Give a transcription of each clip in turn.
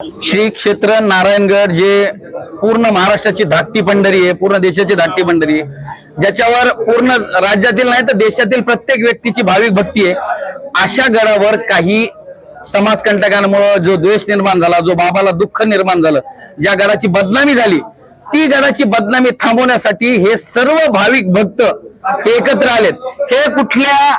श्री क्षेत्र नारायणगड जे पूर्ण महाराष्ट्राची धाकटी पंढरी आहे पूर्ण देशाची धाकटी पंढरी आहे ज्याच्यावर पूर्ण राज्यातील नाही तर देशातील प्रत्येक व्यक्तीची भाविक भक्ती आहे अशा गडावर काही समाजकंटकांमुळं जो द्वेष निर्माण झाला जो बाबाला दुःख निर्माण झालं ज्या गडाची बदनामी झाली ती गडाची बदनामी थांबवण्यासाठी हे सर्व भाविक भक्त एकत्र आलेत. हे कुठल्या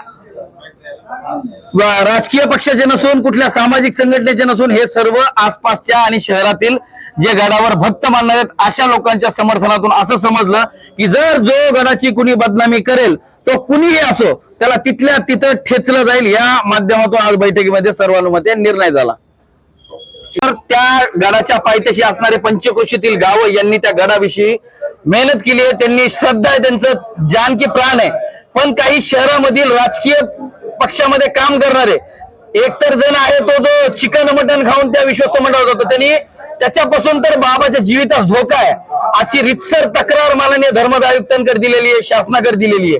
राजकीय पक्षाचे नसून कुठल्या सामाजिक संघटनेचे नसून हे सर्व आसपासच्या आणि शहरातील जे गडावर भक्त मानणार आहेत अशा लोकांच्या समर्थनातून असं समजलं की जर जो गडाची कुणी बदनामी करेल तो कुणीही असो त्याला तिथल्या तिथं ठेचलं जाईल या माध्यमातून आज बैठकीमध्ये सर्वानुमते निर्णय झाला. तर त्या गडाच्या पायथ्याशी असणारे पंचकोशीतील गाव यांनी त्या गडाविषयी मेहनत केली आहे त्यांनी श्रद्धा आहे त्यांचं जान की प्राण आहे. पण काही शहरामधील राजकीय पक्षामध्ये काम करणारे. एकतर जण आहे तो जो चिकन मटन खाऊन त्या विश्वस्त मंडळात होता. त्यांनी त्याच्यापासून तर बाबाच्या जीवितास धोका आहे. अशी रितसर तक्रार माननीय धर्मद आयुक्तांकडे दिलेली आहे शासनाकडे दिलेली आहे.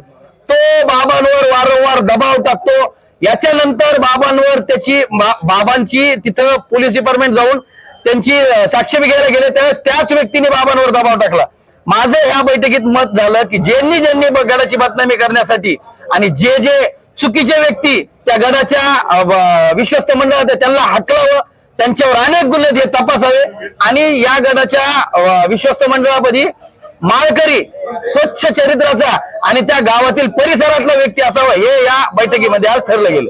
तो बाबांवर वारंवार दबाव टाकतो. याच्यानंतर बाबांवर त्याची बा- बाबांची तिथं पोलीस डिपार्टमेंट जाऊन त्यांची साक्ष घ्यायला गेले. त्यावेळेस त्याच व्यक्तीने बाबांवर दबाव टाकला. माझं ह्या बैठकीत मत झालं की ज्यांनी ज्यांनी गडाची बदनामी करण्यासाठी आणि जे जे चुकीचे व्यक्ती त्या गडाच्या विश्वस्त मंडळात त्यांना हटलावं त्यांच्यावर अनेक गुन्हे ते हे तपासावे आणि या गडाच्या विश्वस्त मंडळापदी माळकरी स्वच्छ चरित्राचा आणि त्या गावातील परिसरातला व्यक्ती असावा हे या बैठकीमध्ये आज ठरलं गेलं.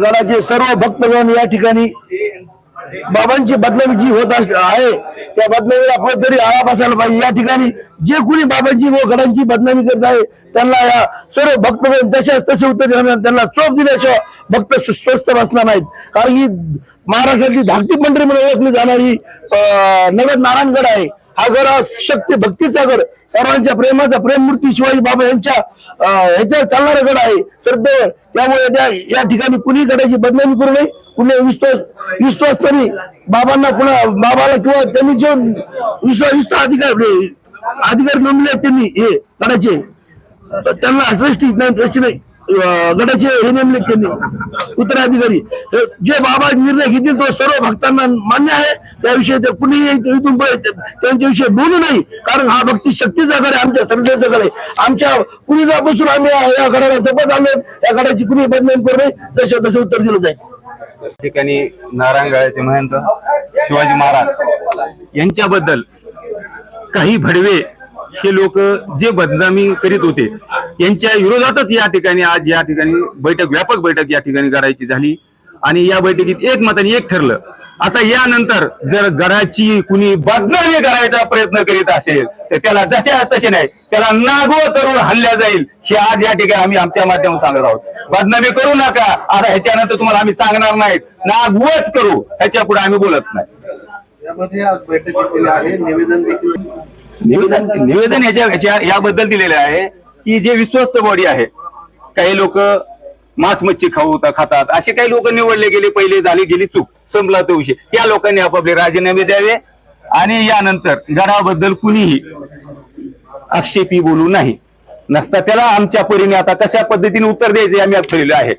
गडाचे सर्व भक्तगण या ठिकाणी बाबांची बदनामी जी होत आहे. त्या बदनामीला तरी आळा बसायला पाहिजे. या ठिकाणी जे कुणी बाबांची व गडांची बदनामी करत आहे त्यांना या सर्व भक्त जशा तसे उत्तर देणार त्यांना चोप दिल्याशिवाय भक्त स्वस्थ बसणार नाहीत. कारण की महाराष्ट्रातली धाकटी मंडळी म्हणून ओळखली जाणारी अं, नगर नारायणगड आहे. हा घर हा शक्ती भक्तीचा घर सर्वांच्या प्रेमाचा प्रेममूर्ती शिवाजी बाबा यांच्या ह्याच्यावर चालणारा गड आहे. श्रद्धेवर. त्यामुळे त्या या ठिकाणी कुणी गडाची बदनामी करू नये. कुणी विश्वास विश्वास तरी बाबांना कुणा बाबाला किंवा त्यांनी जे विश्वास विश्वास अधिकार अधिकार नोंदले त्यांनी हे गडाचे. त्यांना ट्रस्टी नाही ट्रस्टी नाही. अं, गडाचे हे नेमले त्यांनी. उत्तराधिकारी. तर जे बाबा निर्णय घेतील तो सर्व भक्तांना मान्य आहे. त्याविषयी ते कुणीही इथून त्यांच्याविषयी बोलू नाही कारण हा भक्ती शक्तीचा गड आहे आमच्या श्रद्धेचा गड आहे. आमच्या कुणी जापासून आम्ही या या गडाला जपत आलो या गडाची कुणी बदनाम करू नये तसे तसे उत्तर दिलं जाईल. ठिकाणी नारायणगाळ्याचे महंत शिवाजी महाराज यांच्याबद्दल काही भडवे हे लोक जे बदनामी करीत होते यांच्या विरोधातच या ठिकाणी आज या ठिकाणी बैठक व्यापक बैठक या ठिकाणी करायची झाली. आणि या बैठकीत एक मताने एक ठरलं. आता यानंतर जर गडाची कुणी बदनामी करायचा प्रयत्न करीत असेल तर त्याला जसे तसे नाही. त्याला नागो तरुण हल्ल्या जाईल हे आज या ठिकाणी आम्ही आमच्या माध्यमातून सांगत आहोत. बदनामी करू नका. आता ह्याच्यानंतर तुम्हाला आम्ही सांगणार नाहीत. नागवच करू. ह्याच्या पुढे आम्ही बोलत नाही. यामध्ये आज बैठक घेतलेली आहे. निवेदन निवेदन निवेदन याच्या याच्या- याबद्दल दिलेलं आहे. की जे विश्वस्त बॉडी आहे काही लोक मांस मच्छी खाऊ खातात. असे काही लोक निवडले गेले पहिले झाली गेली चूक. संपला तो विषय. या लोकांनी आपापले राजीनामे द्यावे आणि यानंतर गडाबद्दल कुणीही आक्षेपी बोलू नाही. नसता त्याला आमच्या परीने आता कशा पद्धतीने उत्तर द्यायचे आम्ही आज ठरलेलं आहे.